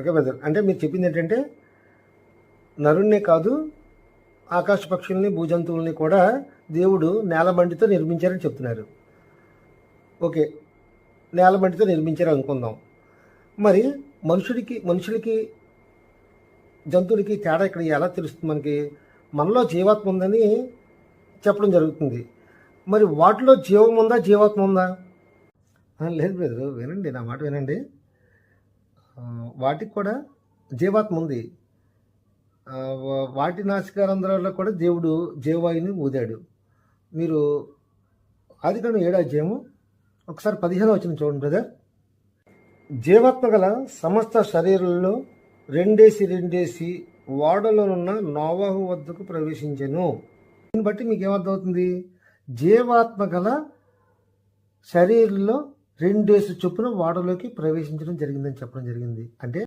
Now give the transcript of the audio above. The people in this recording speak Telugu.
ఓకే బ్రదర్ అంటే మీరు చెప్పింది ఏంటంటే నరుణ్ణే కాదు ఆకాశ పక్షుల్ని భూజంతువుల్ని కూడా దేవుడు నేలబండితో నిర్మించారని చెప్తున్నారు. ఓకే నేలబండితో నిర్మించారు అనుకుందాం. మరి మనుషుడికి మనుషులకి జంతువులకి తేడా ఇక్కడ ఎలా తెలుస్తుంది మనకి? మనలో జీవాత్మ ఉందని చెప్పడం జరుగుతుంది. మరి వాటిలో జీవం ఉందా జీవాత్మ ఉందా? లేదు బ్రదర్ వినండి నా మాట వినండి. వాటికి కూడా జీవాత్మ ఉంది. వా- వాటి నాసికారంధ్రాల్లో కూడా దేవుడు జీవవాయుని ఊదాడు. మీరు ఆది కాండం ఏడు ఒకసారి పదిహేను వచ్చిన చూడండి బ్రదర్. జీవాత్మ గల సమస్త శరీరంలో రెండేసి రెండేసి ఓడలోనున్న నోవాహు వద్దకు ప్రవేశించను. దీన్ని బట్టి మీకు ఏమర్థమవుతుంది? జీవాత్మ గల శరీరంలో రెండు డేస్ చొప్పున వాటర్లోకి ప్రవేశించడం జరిగిందని చెప్పడం జరిగింది. అంటే